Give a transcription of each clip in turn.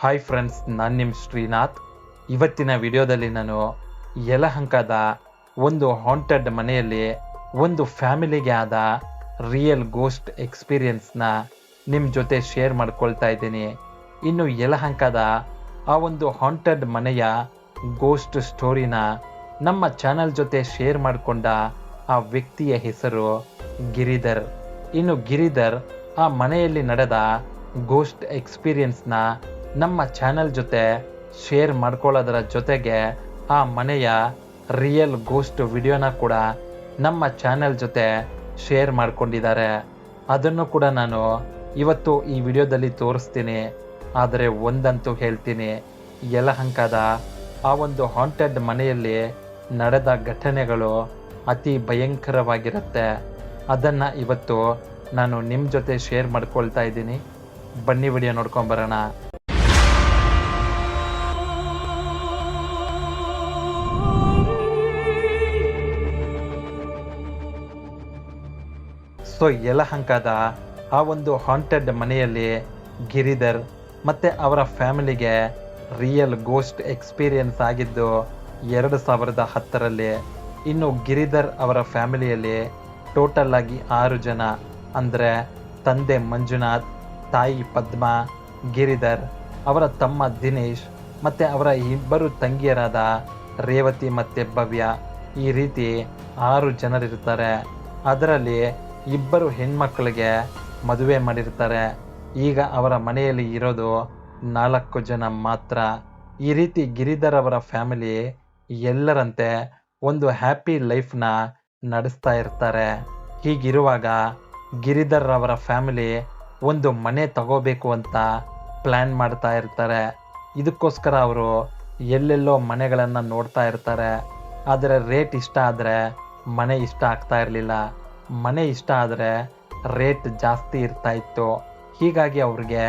Hi friends ನಾನು ನಿಮ್ಮ ಶ್ರೀನಾಥ್. ಇವತ್ತಿನ ವಿಡಿಯೋದಲ್ಲಿ ನಾನು ಯಲಹಂಕದ ಒಂದು ಹಾಂಟೆಡ್ ಮನೆಯಲ್ಲಿ ಒಂದು ಫ್ಯಾಮಿಲಿಗೆ ಆದ ರಿಯಲ್ ಗೋಸ್ಟ್ ಎಕ್ಸ್ಪೀರಿಯನ್ಸ್ನ ನಿಮ್ಮ ಜೊತೆ ಶೇರ್ ಮಾಡ್ಕೊಳ್ತಾ ಇದ್ದೀನಿ. ಇನ್ನು ಯಲಹಂಕದ ಆ ಒಂದು ಹಾಂಟೆಡ್ ಮನೆಯ ಗೋಸ್ಟ್ ಸ್ಟೋರಿನ ನಮ್ಮ ಚಾನಲ್ ಜೊತೆ ಶೇರ್ ಮಾಡಿಕೊಂಡ ಆ ವ್ಯಕ್ತಿಯ ಹೆಸರು ಗಿರಿಧರ್. ಇನ್ನು ಗಿರಿಧರ್ ಆ ಮನೆಯಲ್ಲಿ ನಡೆದ ಗೋಸ್ಟ್ ಎಕ್ಸ್ಪೀರಿಯನ್ಸ್ನ ನಮ್ಮ ಚಾನಲ್ ಜೊತೆ ಶೇರ್ ಮಾಡ್ಕೊಳ್ಳೋದರ ಜೊತೆಗೆ ಆ ಮನೆಯ ರಿಯಲ್ ಗೋಸ್ಟ್ ವಿಡಿಯೋನ ಕೂಡ ನಮ್ಮ ಚಾನೆಲ್ ಜೊತೆ ಶೇರ್ ಮಾಡ್ಕೊಂಡಿದ್ದಾರೆ. ಅದನ್ನು ಕೂಡ ನಾನು ಇವತ್ತು ಈ ವಿಡಿಯೋದಲ್ಲಿ ತೋರಿಸ್ತೀನಿ. ಆದರೆ ಒಂದಂತೂ ಹೇಳ್ತೀನಿ. ಯಲಹಂಕದ ಆ ಒಂದು ಹಾಂಟೆಡ್ ಮನೆಯಲ್ಲಿ ನಡೆದ ಘಟನೆಗಳು ಅತಿ ಭಯಂಕರವಾಗಿರುತ್ತೆ. ಅದನ್ನು ಇವತ್ತು ನಾನು ನಿಮ್ಮ ಜೊತೆ ಶೇರ್ ಮಾಡ್ಕೊಳ್ತಾ ಇದ್ದೀನಿ. ಬನ್ನಿ ವಿಡಿಯೋ ನೋಡ್ಕೊಂಬರೋಣ. ಸೊ ಯಲಹಂಕದ ಆ ಒಂದು ಹಾಂಟೆಡ್ ಮನೆಯಲ್ಲಿ ಗಿರಿಧರ್ ಮತ್ತು ಅವರ ಫ್ಯಾಮಿಲಿಗೆ ರಿಯಲ್ ಗೋಸ್ಟ್ ಎಕ್ಸ್ಪೀರಿಯನ್ಸ್ ಆಗಿದ್ದು ಎರಡು ಸಾವಿರದ ಹತ್ತರಲ್ಲಿ ಇನ್ನು ಗಿರಿಧರ್ ಅವರ ಫ್ಯಾಮಿಲಿಯಲ್ಲಿ ಟೋಟಲ್ ಆಗಿ ಆರು ಜನ, ಅಂದರೆ ತಂದೆ ಮಂಜುನಾಥ್, ತಾಯಿ ಪದ್ಮ, ಗಿರಿಧರ್, ಅವರ ತಮ್ಮ ದಿನೇಶ್ ಮತ್ತು ಅವರ ಇಬ್ಬರು ತಂಗಿಯರಾದ ರೇವತಿ ಮತ್ತೆ ಭವ್ಯ ಈ ರೀತಿ ಆರು ಜನರಿರ್ತಾರೆ. ಅದರಲ್ಲಿ ಇಬ್ಬರು ಹೆಣ್ಮಕ್ಳಿಗೆ ಮದುವೆ ಮಾಡಿರ್ತಾರೆ. ಈಗ ಅವರ ಮನೆಯಲ್ಲಿ ಇರೋದು ನಾಲ್ಕು ಜನ ಮಾತ್ರ. ಈ ರೀತಿ ಗಿರಿಧರ್ ಅವರ ಫ್ಯಾಮಿಲಿ ಎಲ್ಲರಂತೆ ಒಂದು ಹ್ಯಾಪಿ ಲೈಫ್ನ ನಡೆಸ್ತಾ ಇರ್ತಾರೆ. ಹೀಗಿರುವಾಗ ಗಿರಿಧರ್ ಅವರ ಫ್ಯಾಮಿಲಿ ಒಂದು ಮನೆ ತಗೋಬೇಕು ಅಂತ ಪ್ಲ್ಯಾನ್ ಮಾಡ್ತಾ ಇರ್ತಾರೆ. ಇದಕ್ಕೋಸ್ಕರ ಅವರು ಎಲ್ಲೆಲ್ಲೋ ಮನೆಗಳನ್ನು ನೋಡ್ತಾ ಇರ್ತಾರೆ. ಆದರೆ ರೇಟ್ ಇಷ್ಟ ಆದರೆ ಮನೆ ಇಷ್ಟ ಆಗ್ತಾ ಇರಲಿಲ್ಲ. ಮನೆ ಇಷ್ಟ ಆದರೆ ರೇಟ್ ಜಾಸ್ತಿ ಇರ್ತಾ ಇತ್ತು. ಹೀಗಾಗಿ ಅವ್ರಿಗೆ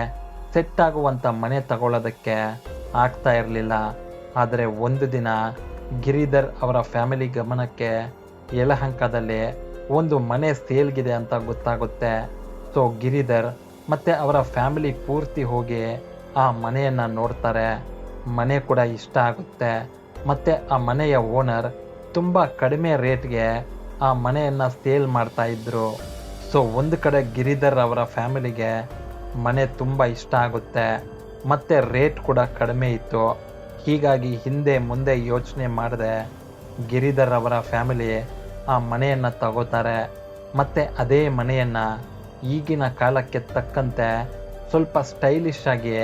ಸೆಟ್ ಆಗುವಂಥ ಮನೆ ತಗೊಳ್ಳೋದಕ್ಕೆ ಆಗ್ತಾ ಇರಲಿಲ್ಲ. ಆದರೆ ಒಂದು ದಿನ ಗಿರಿಧರ್ ಅವರ ಫ್ಯಾಮಿಲಿ ಗಮನಕ್ಕೆ ಯಲಹಂಕದಲ್ಲಿ ಒಂದು ಮನೆ ಸೇಲ್ಗಿದೆ ಅಂತ ಗೊತ್ತಾಗುತ್ತೆ. ಸೊ ಗಿರಿಧರ್ ಮತ್ತು ಅವರ ಫ್ಯಾಮಿಲಿ ಪೂರ್ತಿ ಹೋಗಿ ಆ ಮನೆಯನ್ನು ನೋಡ್ತಾರೆ. ಮನೆ ಕೂಡ ಇಷ್ಟ ಆಗುತ್ತೆ. ಮತ್ತು ಆ ಮನೆಯ ಓನರ್ ತುಂಬ ಕಡಿಮೆ ರೇಟ್ಗೆ ಆ ಮನೆಯನ್ನು ಸೇಲ್ ಮಾಡ್ತಾ ಇದ್ರು. ಸೊ ಒಂದು ಕಡೆ ಗಿರಿಧರ್ ಅವರ ಫ್ಯಾಮಿಲಿಗೆ ಮನೆ ತುಂಬ ಇಷ್ಟ ಆಗುತ್ತೆ. ಮತ್ತೆ ರೇಟ್ ಕೂಡ ಕಡಿಮೆ ಇತ್ತು. ಹೀಗಾಗಿ ಹಿಂದೆ ಮುಂದೆ ಯೋಚನೆ ಮಾಡದೆ ಗಿರಿಧರ್ ಅವರ ಫ್ಯಾಮಿಲಿ ಆ ಮನೆಯನ್ನು ತಗೋತಾರೆ. ಮತ್ತೆ ಅದೇ ಮನೆಯನ್ನು ಈಗಿನ ಕಾಲಕ್ಕೆ ತಕ್ಕಂತೆ ಸ್ವಲ್ಪ ಸ್ಟೈಲಿಶ್ ಆಗಿ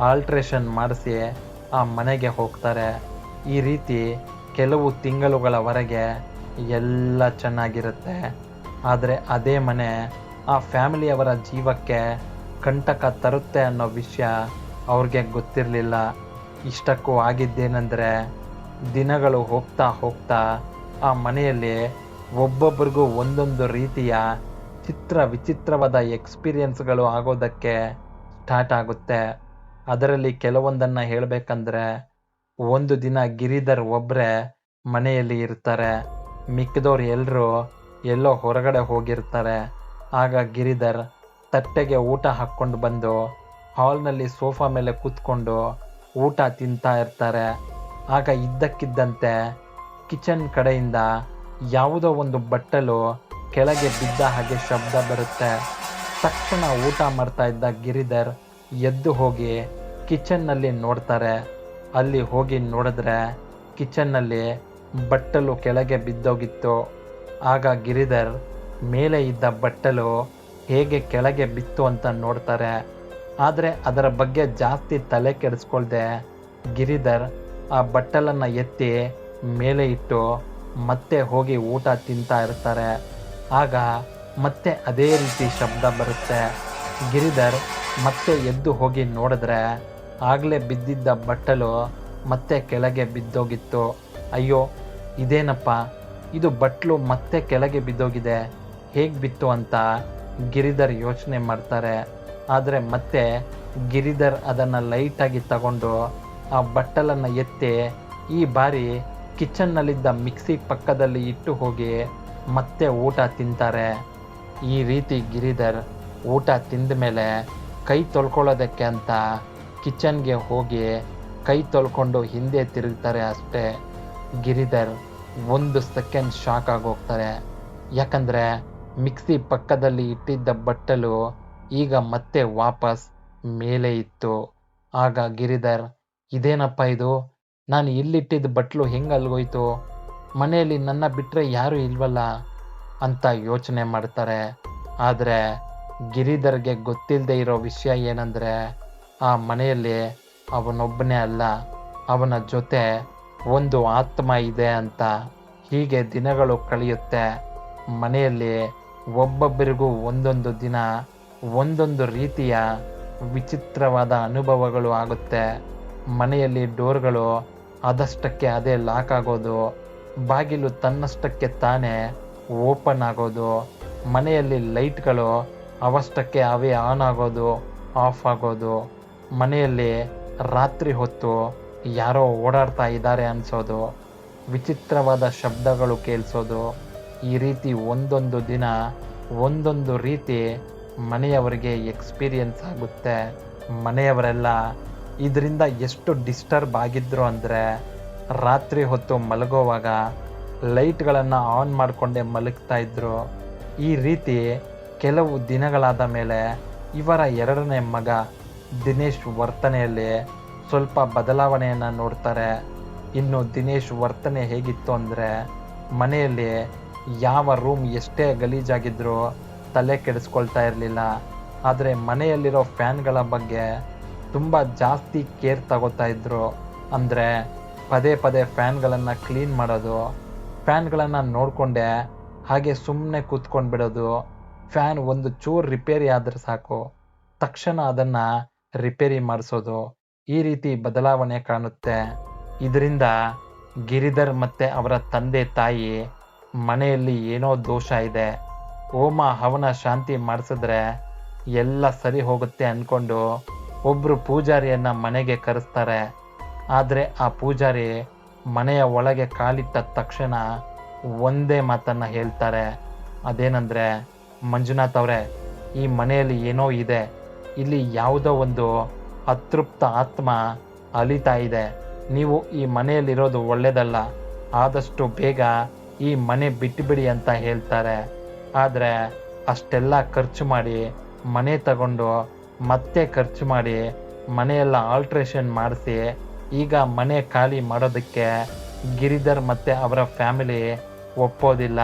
ಆಲ್ಟ್ರೇಷನ್ ಮಾಡಿಸಿ ಆ ಮನೆಗೆ ಹೋಗ್ತಾರೆ. ಈ ರೀತಿ ಕೆಲವು ತಿಂಗಳುಗಳವರೆಗೆ ಎಲ್ಲ ಚೆನ್ನಾಗಿರುತ್ತೆ. ಆದರೆ ಅದೇ ಮನೆ ಆ ಫ್ಯಾಮಿಲಿಯವರ ಜೀವಕ್ಕೆ ಕಂಟಕ ತರುತ್ತೆ ಅನ್ನೋ ವಿಷಯ ಅವ್ರಿಗೆ ಗೊತ್ತಿರಲಿಲ್ಲ. ಇಷ್ಟಕ್ಕೂ ಆಗಿದ್ದೇನೆಂದರೆ ದಿನಗಳು ಹೋಗ್ತಾ ಹೋಗ್ತಾ ಆ ಮನೆಯಲ್ಲಿ ಒಬ್ಬೊಬ್ರಿಗೂ ಒಂದೊಂದು ರೀತಿಯ ಚಿತ್ರ ವಿಚಿತ್ರವಾದ ಎಕ್ಸ್ಪೀರಿಯೆನ್ಸ್ಗಳು ಆಗೋದಕ್ಕೆ ಸ್ಟಾರ್ಟ್ ಆಗುತ್ತೆ. ಅದರಲ್ಲಿ ಕೆಲವೊಂದನ್ನು ಹೇಳಬೇಕಂದ್ರೆ ಒಂದು ದಿನ ಗಿರಿಧರ್ ಒಬ್ಬರೇ ಮನೆಯಲ್ಲಿ ಇರ್ತಾರೆ. ಮಿಕ್ಕಿದವ್ರು ಎಲ್ಲರೂ ಎಲ್ಲೋ ಹೊರಗಡೆ ಹೋಗಿರ್ತಾರೆ. ಆಗ ಗಿರಿಧರ್ ತಟ್ಟೆಗೆ ಊಟ ಹಾಕ್ಕೊಂಡು ಬಂದು ಹಾಲ್ನಲ್ಲಿ ಸೋಫಾ ಮೇಲೆ ಕೂತ್ಕೊಂಡು ಊಟ ತಿಂತಾ ಇರ್ತಾರೆ. ಆಗ ಇದ್ದಕ್ಕಿದ್ದಂತೆ ಕಿಚನ್ ಕಡೆಯಿಂದ ಯಾವುದೋ ಒಂದು ಬಟ್ಟಲು ಕೆಳಗೆ ಬಿದ್ದ ಹಾಗೆ ಶಬ್ದ ಬರುತ್ತೆ. ತಕ್ಷಣ ಊಟ ಮಾಡ್ತಾ ಇದ್ದ ಗಿರಿಧರ್ ಎದ್ದು ಹೋಗಿ ಕಿಚನ್ನಲ್ಲಿ ನೋಡ್ತಾರೆ. ಅಲ್ಲಿ ಹೋಗಿ ನೋಡಿದ್ರೆ ಕಿಚನ್ನಲ್ಲಿ ಬಟ್ಟಲು ಕೆಳಗೆ ಬಿದ್ದೋಗಿತ್ತು. ಆಗ ಗಿರಿಧರ್ ಮೇಲೆ ಇದ್ದ ಬಟ್ಟಲು ಹೇಗೆ ಕೆಳಗೆ ಬಿತ್ತು ಅಂತ ನೋಡ್ತಾರೆ. ಆದರೆ ಅದರ ಬಗ್ಗೆ ಜಾಸ್ತಿ ತಲೆ ಕೆಡಿಸ್ಕೊಳ್ದೆ ಗಿರಿಧರ್ ಆ ಬಟ್ಟಲನ್ನು ಎತ್ತಿ ಮೇಲೆ ಇಟ್ಟು ಮತ್ತೆ ಹೋಗಿ ಊಟ ತಿಂತಾ ಇರ್ತಾರೆ. ಆಗ ಮತ್ತೆ ಅದೇ ರೀತಿ ಶಬ್ದ ಬರುತ್ತೆ. ಗಿರಿಧರ್ ಮತ್ತೆ ಎದ್ದು ಹೋಗಿ ನೋಡಿದ್ರೆ ಆಗಲೇ ಬಿದ್ದಿದ್ದ ಬಟ್ಟಲು ಮತ್ತೆ ಕೆಳಗೆ ಬಿದ್ದೋಗಿತ್ತು. ಅಯ್ಯೋ, ಇದೇನಪ್ಪ? ಇದು ಬಟ್ಲು ಮತ್ತೆ ಕೆಳಗೆ ಬಿದ್ದೋಗಿದೆ. ಹೇಗೆ ಬಿತ್ತು ಅಂತ ಗಿರಿಧರ್ ಯೋಚನೆ ಮಾಡ್ತಾರೆ. ಆದರೆ ಮತ್ತೆ ಗಿರಿಧರ್ ಅದನ್ನು ಲೈಟಾಗಿ ತಗೊಂಡು ಆ ಬಟ್ಟಲನ್ನು ಎತ್ತಿ ಈ ಬಾರಿ ಕಿಚನ್ನಲ್ಲಿದ್ದ ಮಿಕ್ಸಿ ಪಕ್ಕದಲ್ಲಿ ಇಟ್ಟು ಹೋಗಿ ಮತ್ತೆ ಊಟ ತಿಂತಾರೆ. ಈ ರೀತಿ ಗಿರಿಧರ್ ಊಟ ತಿಂದ ಮೇಲೆ ಕೈ ತೊಳ್ಕೊಳ್ಳೋದಕ್ಕೆ ಅಂತ ಕಿಚನ್ಗೆ ಹೋಗಿ ಕೈ ತೊಳ್ಕೊಂಡು ಹಿಂದೆ ತಿರುಗ್ತಾರೆ ಅಷ್ಟೇ. ಗಿರಿಧರ್ ಒಂದು ಸೆಕೆಂಡ್ ಶಾಕ್ ಆಗೋಗ್ತಾರೆ. ಯಾಕಂದ್ರೆ ಮಿಕ್ಸಿ ಪಕ್ಕದಲ್ಲಿ ಇಟ್ಟಿದ್ದ ಬಟ್ಟಲು ಈಗ ಮತ್ತೆ ವಾಪಸ್ ಮೇಲೆ ಇತ್ತು. ಆಗ ಗಿರಿಧರ್, ಇದೇನಪ್ಪ ಇದು? ನಾನು ಇಲ್ಲಿಟ್ಟಿದ್ದ ಬಟ್ಲು ಹೆಂಗೆ ಅಲ್ಗೋಯ್ತು? ಮನೆಯಲ್ಲಿ ನನ್ನ ಬಿಟ್ಟರೆ ಯಾರೂ ಇಲ್ವಲ್ಲ? ಅಂತ ಯೋಚನೆ ಮಾಡ್ತಾರೆ. ಆದರೆ ಗಿರಿಧರ್ಗೆ ಗೊತ್ತಿಲ್ಲದೆ ಇರೋ ವಿಷಯ ಏನಂದರೆ, ಆ ಮನೆಯಲ್ಲಿ ಅವನೊಬ್ಬನೇ ಅಲ್ಲ. ಅವನ ಜೊತೆ ಒಂದು ಆತ್ಮ ಇದೆ ಅಂತ ಹೀಗೆ ದಿನಗಳು ಕಳೆಯುತ್ತೆ. ಮನೆಯಲ್ಲಿ ಒಬ್ಬೊಬ್ಬರಿಗೂ ಒಂದೊಂದು ದಿನ, ಒಂದೊಂದು ರೀತಿಯ ವಿಚಿತ್ರವಾದ ಅನುಭವಗಳು ಆಗುತ್ತೆ. ಮನೆಯಲ್ಲಿ ಡೋರ್ಗಳು ಅದಷ್ಟಕ್ಕೆ ಅದೇ ಲಾಕ್ ಆಗೋದು, ಬಾಗಿಲು ತನ್ನಷ್ಟಕ್ಕೆ ತಾನೇ ಓಪನ್ ಆಗೋದು, ಮನೆಯಲ್ಲಿ ಲೈಟ್ಗಳು ಅವಷ್ಟಕ್ಕೆ ಅವೇ ಆನ್ ಆಗೋದು, ಆಫ್ ಆಗೋದು, ಮನೆಯಲ್ಲಿ ರಾತ್ರಿ ಹೊತ್ತು ಯಾರೋ ಓಡಾಡ್ತಾ ಇದ್ದಾರೆ ಅನ್ಸೋದು, ವಿಚಿತ್ರವಾದ ಶಬ್ದಗಳು ಕೇಳಿಸೋದು, ಈ ರೀತಿ ಒಂದೊಂದು ದಿನ ಒಂದೊಂದು ರೀತಿ ಮನೆಯವರಿಗೆ ಎಕ್ಸ್ಪೀರಿಯನ್ಸ್ ಆಗುತ್ತೆ. ಮನೆಯವರೆಲ್ಲ ಇದರಿಂದ ಎಷ್ಟು ಡಿಸ್ಟರ್ಬ್ ಆಗಿದ್ರು ಅಂದರೆ ರಾತ್ರಿ ಹೊತ್ತು ಮಲಗೋವಾಗ ಲೈಟ್ಗಳನ್ನು ಆನ್ ಮಾಡಿಕೊಂಡೇ ಮಲಗ್ತಾ ಇದ್ರು. ಈ ರೀತಿ ಕೆಲವು ದಿನಗಳಾದ ಮೇಲೆ ಇವರ ಎರಡನೇ ಮಗ ದಿನೇಶ್ ವರ್ತನೆಯಲ್ಲಿ ಸ್ವಲ್ಪ ಬದಲಾವಣೆಯನ್ನು ನೋಡ್ತಾರೆ. ಇನ್ನು ದಿನೇಶ್ ವರ್ತನೆ ಹೇಗಿತ್ತು ಅಂದರೆ ಮನೆಯಲ್ಲಿ ಯಾವ ರೂಮ್ ಎಷ್ಟೇ ಗಲೀಜಾಗಿದ್ದರೂ ತಲೆ ಕೆಡಿಸ್ಕೊಳ್ತಾ ಇರಲಿಲ್ಲ. ಆದರೆ ಮನೆಯಲ್ಲಿರೋ ಫ್ಯಾನ್ಗಳ ಬಗ್ಗೆ ತುಂಬ ಜಾಸ್ತಿ ಕೇರ್ ತಗೋತಾ ಇದ್ರು. ಅಂದರೆ ಪದೇ ಪದೇ ಫ್ಯಾನ್ಗಳನ್ನು ಕ್ಲೀನ್ ಮಾಡೋದು, ಫ್ಯಾನ್ಗಳನ್ನು ನೋಡಿಕೊಂಡೆ ಹಾಗೆ ಸುಮ್ಮನೆ ಕೂತ್ಕೊಂಡು ಬಿಡೋದು ಫ್ಯಾನ್ ಒಂದು ಚೂರು ರಿಪೇರಿ ಆದರೆ ಸಾಕು. ತಕ್ಷಣ ಅದನ್ನು ರಿಪೇರಿ ಮಾಡಿಸೋದು ಈ ರೀತಿ ಬದಲಾವಣೆ ಕಾಣುತ್ತೆ. ಇದರಿಂದ ಗಿರಿಧರ್ ಮತ್ತೆ ಅವರ ತಂದೆ ತಾಯಿ ಮನೆಯಲ್ಲಿ ಏನೋ ದೋಷ ಇದೆ. ಹೋಮ ಹವನ ಶಾಂತಿ ಮಾಡಿಸಿದ್ರೆ ಎಲ್ಲ ಸರಿ ಹೋಗುತ್ತೆ ಅಂದ್ಕೊಂಡು ಒಬ್ಬರು ಪೂಜಾರಿಯನ್ನ ಮನೆಗೆ ಕರೆಸ್ತಾರೆ. ಆದರೆ ಆ ಪೂಜಾರಿ ಮನೆಯ ಒಳಗೆ ಕಾಲಿಟ್ಟ ತಕ್ಷಣ ಒಂದೇ ಮಾತನ್ನ ಹೇಳ್ತಾರೆ. ಅದೇನಂದ್ರೆ, ಮಂಜುನಾಥ್ ಅವರೇ, ಈ ಮನೆಯಲ್ಲಿ ಏನೋ ಇದೆ. ಇಲ್ಲಿ ಯಾವುದೋ ಒಂದು ಅತೃಪ್ತ ಆತ್ಮ ಅಲಿತಾ ಇದೆ. ನೀವು ಈ ಮನೆಯಲ್ಲಿರೋದು ಒಳ್ಳೆಯದಲ್ಲ ಆದಷ್ಟು ಬೇಗ ಈ ಮನೆ ಬಿಟ್ಟುಬಿಡಿ ಅಂತ ಹೇಳ್ತಾರೆ. ಆದರೆ ಅಷ್ಟೆಲ್ಲ ಖರ್ಚು ಮಾಡಿ ಮನೆ ತಗೊಂಡು ಮತ್ತೆ ಖರ್ಚು ಮಾಡಿ ಮನೆಯೆಲ್ಲ ಆಲ್ಟ್ರೇಷನ್ ಮಾಡಿಸಿ ಈಗ ಮನೆ ಖಾಲಿ ಮಾಡೋದಕ್ಕೆ ಗಿರಿಧರ್ ಮತ್ತು ಅವರ ಫ್ಯಾಮಿಲಿ ಒಪ್ಪೋದಿಲ್ಲ.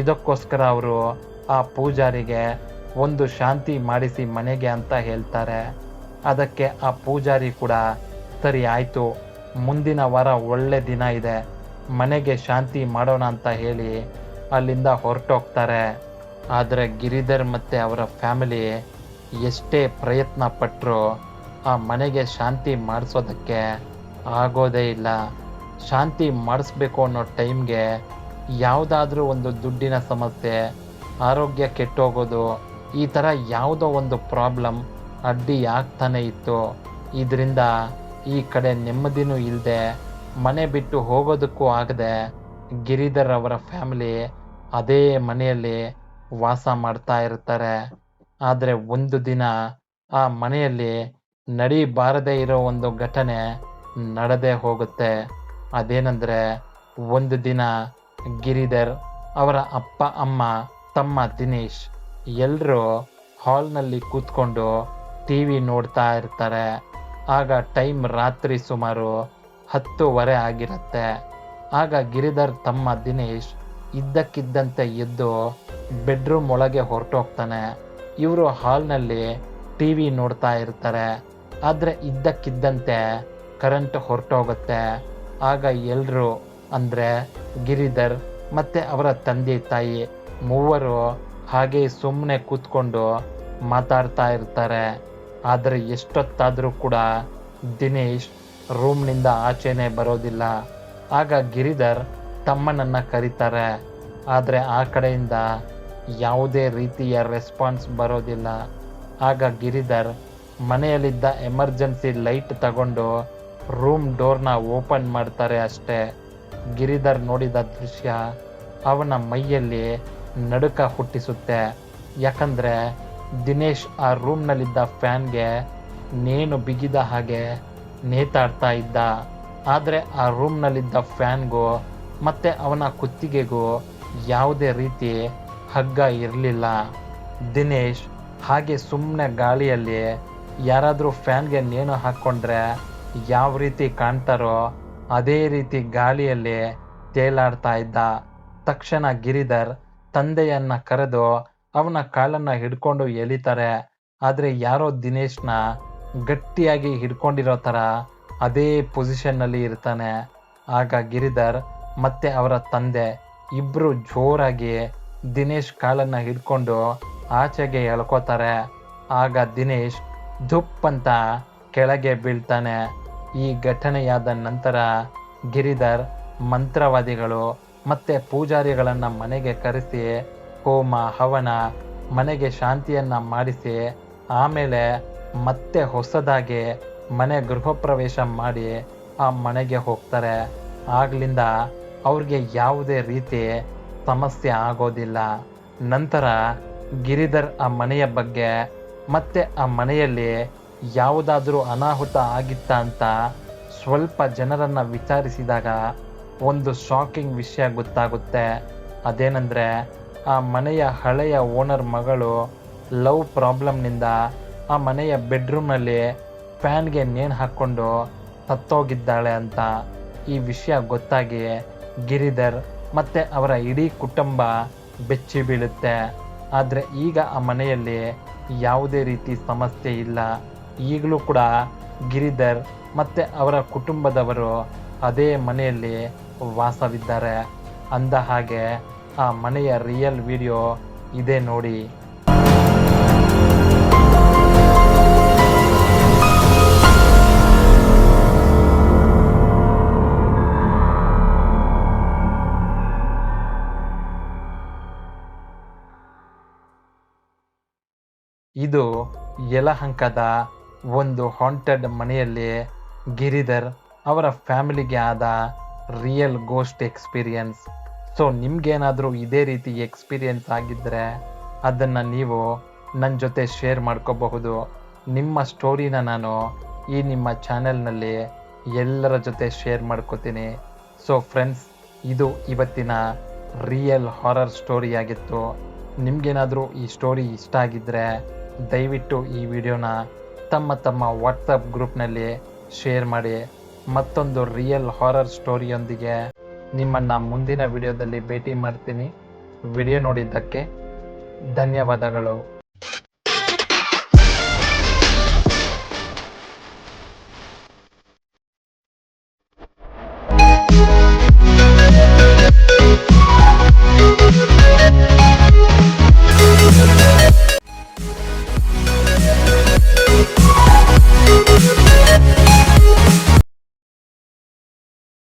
ಇದಕ್ಕೋಸ್ಕರ ಅವರು ಆ ಪೂಜಾರಿಗೆ ಒಂದು ಶಾಂತಿ ಮಾಡಿಸಿ ಮನೆಗೆ ಅಂತ ಹೇಳ್ತಾರೆ. ಅದಕ್ಕೆ ಆ ಪೂಜಾರಿ ಕೂಡ, ಸರಿ ಆಯಿತು, ಮುಂದಿನ ವಾರ ಒಳ್ಳೆ ದಿನ ಇದೆ, ಮನೆಗೆ ಶಾಂತಿ ಮಾಡೋಣ ಅಂತ ಹೇಳಿ ಅಲ್ಲಿಂದ ಹೊರಟೋಗ್ತಾರೆ. ಆದರೆ ಗಿರಿಧರ್ ಮತ್ತು ಅವರ ಫ್ಯಾಮಿಲಿ ಎಷ್ಟೇ ಪ್ರಯತ್ನ ಪಟ್ಟರು ಆ ಮನೆಗೆ ಶಾಂತಿ ಮಾಡಿಸೋದಕ್ಕೆ ಆಗೋದೇ ಇಲ್ಲ. ಶಾಂತಿ ಮಾಡಿಸ್ಬೇಕು ಅನ್ನೋ ಟೈಮ್ಗೆ ಯಾವುದಾದ್ರೂ ಒಂದು ದುಡ್ಡಿನ ಸಮಸ್ಯೆ, ಆರೋಗ್ಯ ಕೆಟ್ಟೋಗೋದು, ಈ ಥರ ಯಾವುದೋ ಒಂದು ಪ್ರಾಬ್ಲಮ್ ಅಡ್ಡಿ ಆಗ್ತಾನೆ ಇತ್ತು. ಇದರಿಂದ ಈ ಕಡೆ ನೆಮ್ಮದಿನೂ ಇಲ್ಲದೆ ಮನೆ ಬಿಟ್ಟು ಹೋಗೋದಕ್ಕೂ ಆಗದೆ ಗಿರಿಧರ್ ಅವರ ಫ್ಯಾಮಿಲಿ ಅದೇ ಮನೆಯಲ್ಲಿ ವಾಸ ಮಾಡ್ತಾ ಇರ್ತಾರೆ. ಆದರೆ ಒಂದು ದಿನ ಆ ಮನೆಯಲ್ಲಿ ನಡೀಬಾರದೇ ಇರೋ ಒಂದು ಘಟನೆ ನಡೆದೇ ಹೋಗುತ್ತೆ. ಅದೇನೆಂದರೆ ಒಂದು ದಿನ ಗಿರಿಧರ್ ಅವರ ಅಪ್ಪ, ಅಮ್ಮ, ತಮ್ಮ ದಿನೇಶ್ ಎಲ್ಲರೂ ಹಾಲ್ನಲ್ಲಿ ಕೂತ್ಕೊಂಡು ಟಿ ವಿ ನೋಡ್ತಾ ಇರ್ತಾರೆ. ಆಗ ಟೈಮ್ ರಾತ್ರಿ ಸುಮಾರು ಹತ್ತುವರೆ ಆಗಿರುತ್ತೆ. ಆಗ ಗಿರಿಧರ್ ತಮ್ಮ ದಿನೇಶ್ ಇದ್ದಕ್ಕಿದ್ದಂತೆ ಎದ್ದು ಬೆಡ್ರೂಮ್ ಒಳಗೆ ಹೊರಟೋಗ್ತಾನೆ. ಇವರು ಹಾಲ್ನಲ್ಲಿ ಟಿ ವಿ ನೋಡ್ತಾ ಇರ್ತಾರೆ. ಆದರೆ ಇದ್ದಕ್ಕಿದ್ದಂತೆ ಕರೆಂಟ್ ಹೊರಟೋಗುತ್ತೆ. ಆಗ ಎಲ್ಲರೂ ಅಂದರೆ ಗಿರಿಧರ್ ಮತ್ತು ಅವರ ತಂದೆ ತಾಯಿ ಮೂವರು ಹಾಗೆ ಸುಮ್ಮನೆ ಕೂತ್ಕೊಂಡು ಮಾತಾಡ್ತಾ ಇರ್ತಾರೆ. ಆದರೆ ಎಷ್ಟೊತ್ತಾದರೂ ಕೂಡ ದಿನೇಶ್ ರೂಮ್ನಿಂದ ಆಚೆನೆ ಬರೋದಿಲ್ಲ. ಆಗ ಗಿರಿಧರ್ ತಮ್ಮನನ್ನು ಕರೀತಾರೆ. ಆದರೆ ಆ ಕಡೆಯಿಂದ ಯಾವುದೇ ರೀತಿಯ ರೆಸ್ಪಾನ್ಸ್ ಬರೋದಿಲ್ಲ. ಆಗ ಗಿರಿಧರ್ ಮನೆಯಲ್ಲಿದ್ದ ಎಮರ್ಜೆನ್ಸಿ ಲೈಟ್ ತಗೊಂಡು ರೂಮ್ ಡೋರ್ನ ಓಪನ್ ಮಾಡ್ತಾರೆ ಅಷ್ಟೇ. ಗಿರಿಧರ್ ನೋಡಿದ ದೃಶ್ಯ ಅವನ ಮೈಯಲ್ಲಿ ನಡುಕ ಹುಟ್ಟಿಸುತ್ತೆ. ಯಾಕಂದ್ರೆ ದಿನೇಶ್ ಆ ರೂಮ್ನಲ್ಲಿದ್ದ ಫ್ಯಾನ್ಗೆ ನೇಣು ಬಿಗಿದ ಹಾಗೆ ನೇತಾಡ್ತಾ ಇದ್ದ. ಆದರೆ ಆ ರೂಮ್ನಲ್ಲಿದ್ದ ಫ್ಯಾನ್ಗೂ ಮತ್ತೆ ಅವನ ಕುತ್ತಿಗೆಗೂ ಯಾವುದೇ ರೀತಿ ಹಗ್ಗ ಇರಲಿಲ್ಲ. ದಿನೇಶ್ ಹಾಗೆ ಸುಮ್ಮನೆ ಗಾಳಿಯಲ್ಲಿ ಯಾರಾದರೂ ಫ್ಯಾನ್ಗೆ ನೇಣು ಹಾಕ್ಕೊಂಡ್ರೆ ಯಾವ ರೀತಿ ಕಾಣ್ತಾರೋ ಅದೇ ರೀತಿ ಗಾಳಿಯಲ್ಲಿ ತೇಲಾಡ್ತಾ ಇದ್ದ. ತಕ್ಷಣ ಗಿರಿಧರ್ ತಂದೆಯನ್ನು ಕರೆದು ಅವನ ಕಾಲನ್ನ ಹಿಡ್ಕೊಂಡು ಎಳಿತಾರೆ ಆದರೆ ಯಾರೋ ದಿನೇಶ್ನ ಗಟ್ಟಿಯಾಗಿ ಹಿಡ್ಕೊಂಡಿರೋ ಥರ ಅದೇ ಪೊಸಿಷನ್ನಲ್ಲಿ ಇರ್ತಾನೆ. ಆಗ ಗಿರಿಧರ್ ಮತ್ತೆ ಅವರ ತಂದೆ ಇಬ್ಬರು ಜೋರಾಗಿ ದಿನೇಶ್ ಕಾಲನ್ನ ಹಿಡ್ಕೊಂಡು ಆಚೆಗೆ ಎಳ್ಕೋತಾರೆ. ಆಗ ದಿನೇಶ್ ಧುಪ್ ಅಂತ ಕೆಳಗೆ ಬೀಳ್ತಾನೆ. ಈ ಘಟನೆಯಾದ ನಂತರ ಗಿರಿಧರ್ ಮಂತ್ರವಾದಿಗಳು ಮತ್ತೆ ಪೂಜಾರಿಗಳನ್ನ ಮನೆಗೆ ಕರೆಸಿ ಹೋಮ ಹವನ, ಮನೆಗೆ ಶಾಂತಿಯನ್ನ ಮಾಡಿಸಿ, ಆಮೇಲೆ ಮತ್ತೆ ಹೊಸದಾಗಿ ಮನೆ ಗೃಹಪ್ರವೇಶ ಮಾಡಿ ಆ ಮನೆಗೆ ಹೋಗ್ತಾರೆ. ಆಗ್ಲಿಂದ ಅವ್ರಿಗೆ ಯಾವುದೇ ರೀತಿ ಸಮಸ್ಯೆ ಆಗೋದಿಲ್ಲ. ನಂತರ ಗಿರಿಧರ್ ಆ ಮನೆಯ ಬಗ್ಗೆ, ಮತ್ತೆ ಆ ಮನೆಯಲ್ಲಿ ಯಾವುದಾದರೂ ಅನಾಹುತ ಆಗಿತ್ತ ಅಂತ ಸ್ವಲ್ಪ ಜನರನ್ನ ವಿಚಾರಿಸಿದಾಗ ಒಂದು ಶಾಕಿಂಗ್ ವಿಷಯ ಗೊತ್ತಾಗುತ್ತೆ. ಅದೇನೆಂದ್ರೆ ಆ ಮನೆಯ ಹಳೆಯ ಓನರ್ ಮಗಳು ಲವ್ ಪ್ರಾಬ್ಲಮ್ನಿಂದ ಆ ಮನೆಯ ಬೆಡ್ರೂಮ್ನಲ್ಲಿ ಫ್ಯಾನ್ಗೆ ನೇಣು ಹಾಕ್ಕೊಂಡು ಸತ್ತೋಗಿದ್ದಾಳೆ ಅಂತ ಈ ವಿಷಯ ಗೊತ್ತಾಗಿ ಗಿರಿಧರ್ ಮತ್ತು ಅವರ ಇಡೀ ಕುಟುಂಬ ಬೆಚ್ಚಿ ಬೀಳುತ್ತೆ. ಆದರೆ ಈಗ ಆ ಮನೆಯಲ್ಲಿ ಯಾವುದೇ ರೀತಿ ಸಮಸ್ಯೆ ಇಲ್ಲ. ಈಗಲೂ ಕೂಡ ಗಿರಿಧರ್ ಮತ್ತು ಅವರ ಕುಟುಂಬದವರು ಅದೇ ಮನೆಯಲ್ಲಿ ವಾಸವಿದ್ದಾರೆ. ಅಂದ ಹಾಗೆ ಆ ಮನೆಯ ರಿಯಲ್ ವಿಡಿಯೋ ಇದೆ ನೋಡಿ. ಇದು ಯಲಹಂಕದ ಒಂದು ಹಾಂಟೆಡ್ ಮನೆಯಲ್ಲಿ ಗಿರಿಧರ್ ಅವರ ಫ್ಯಾಮಿಲಿಗೆ ಆದ ರಿಯಲ್ ಗೋಸ್ಟ್ ಎಕ್ಸ್ಪೀರಿಯನ್ಸ್ ಸೊ ನಿಮ್ಗೇನಾದರೂ ಇದೇ ರೀತಿ ಎಕ್ಸ್ಪೀರಿಯನ್ಸ್ ಆಗಿದ್ದರೆ ಅದನ್ನು ನೀವು ನನ್ನ ಜೊತೆ ಶೇರ್ ಮಾಡ್ಕೋಬಹುದು. ನಿಮ್ಮ ಸ್ಟೋರಿನ ನಾನು ಈ ನಿಮ್ಮ ಚಾನೆಲ್ನಲ್ಲಿ ಎಲ್ಲರ ಜೊತೆ ಶೇರ್ ಮಾಡ್ಕೋತೀನಿ. ಸೊ ಫ್ರೆಂಡ್ಸ್ ಇದು ಇವತ್ತಿನ ರಿಯಲ್ ಹಾರರ್ ಸ್ಟೋರಿ ಆಗಿತ್ತು. ನಿಮಗೇನಾದರೂ ಈ ಸ್ಟೋರಿ ಇಷ್ಟ ಆಗಿದ್ದರೆ ದಯವಿಟ್ಟು ಈ ವಿಡಿಯೋನ ತಮ್ಮ ತಮ್ಮ ವಾಟ್ಸಪ್ ಗ್ರೂಪ್ನಲ್ಲಿ ಶೇರ್ ಮಾಡಿ. ಮತ್ತೊಂದು ರಿಯಲ್ ಹಾರರ್ ಸ್ಟೋರಿಯೊಂದಿಗೆ ನಿಮ್ಮನ್ನು ಮುಂದಿನ ವಿಡಿಯೋದಲ್ಲಿ ಭೇಟಿ ಮಾಡ್ತೀನಿ. ವಿಡಿಯೋ ನೋಡಿದ್ದಕ್ಕೆ ಧನ್ಯವಾದಗಳು.